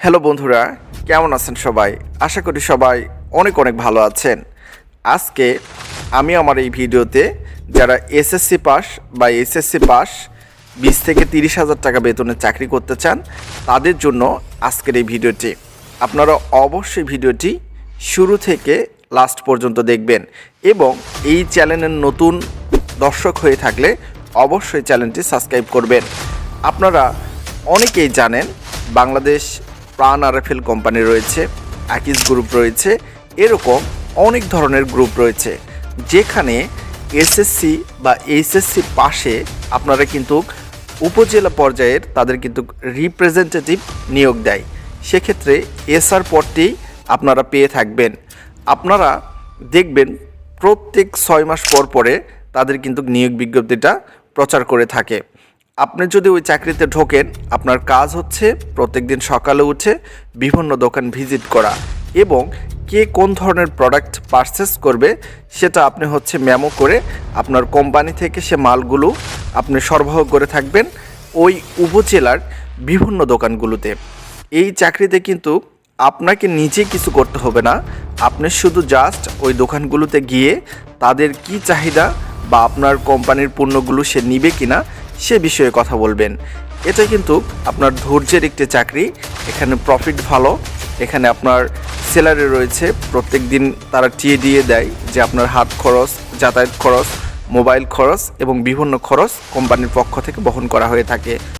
Hello বন্ধুরা, কেমন আছেন সবাই? আশা করি সবাই অনেক অনেক ভালো আছেন। আজকে আমি আমার এই ভিডিওতে যারা এসএসসি পাস বা এসএসসি পাস, বিশ থেকে তিরিশ হাজার টাকা বেতনে চাকরি করতে চান, তাদের জন্য আজকের এই ভিডিওটি। আপনারা অবশ্যই ভিডিওটি শুরু থেকে লাস্ট পর্যন্ত দেখবেন এবং এই চ্যানেলের নতুন দর্শক হয়ে থাকলে অবশ্যই চ্যানেলটি সাবস্ক্রাইব করবেন। আপনারা অনেকেই জানেন, বাংলাদেশ প্রাণ আর আরএফএল কোম্পানি রয়েছে আকিস গ্রুপ রয়েছে, এরকম অনেক ধরনের গ্রুপ রয়েছে, যেখানে এসএসসি বা এইচএসসি পাশে আপনারা কিন্তু উপজেলা পর্যায়ের তাদের কিন্তু রিপ্রেজেন্টেটিভ নিয়োগ দেয়। সেক্ষেত্রে এসআর পদটি আপনারা পেয়ে থাকবেন। আপনারা দেখবেন প্রত্যেক ছয় মাস পর পরে তাদের কিন্তু নিয়োগ বিজ্ঞপ্তিটা প্রচার করে থাকে। আপনি যদি ওই চাকরিতে ঢোকেন, আপনার কাজ হচ্ছে প্রত্যেকদিন সকালে উঠে বিভিন্ন দোকান ভিজিট করা এবং কে কোন ধরনের প্রোডাক্ট পারচেস করবে সেটা আপনি হচ্ছে মেমো করে আপনার কোম্পানি থেকে সে মালগুলো আপনি সরবরাহ করে থাকবেন ওই উপজেলার বিভিন্ন দোকানগুলোতে। এই চাকরিতে কিন্তু আপনাকে নিজে কিছু করতে হবে না। আপনি শুধু জাস্ট ওই দোকানগুলোতে গিয়ে তাদের কি চাহিদা বা আপনার কোম্পানির পণ্যগুলো সে নিবে কিনা সে বিষয়ে কথা বলবেন। এটা কিন্তু আপনার ধৈর্যের একটি চাকরি, এখানে প্রফিট ভালো, এখানে আপনার স্যালারি রয়েছে প্রত্যেক দিন তারা টিয়ে দিয়ে দেয় যে আপনার হাত খরচ, যাতায়াত খরচ মোবাইল খরচ এবং বিভিন্ন খরচ কোম্পানির পক্ষ থেকে বহন করা হয়ে থাকে।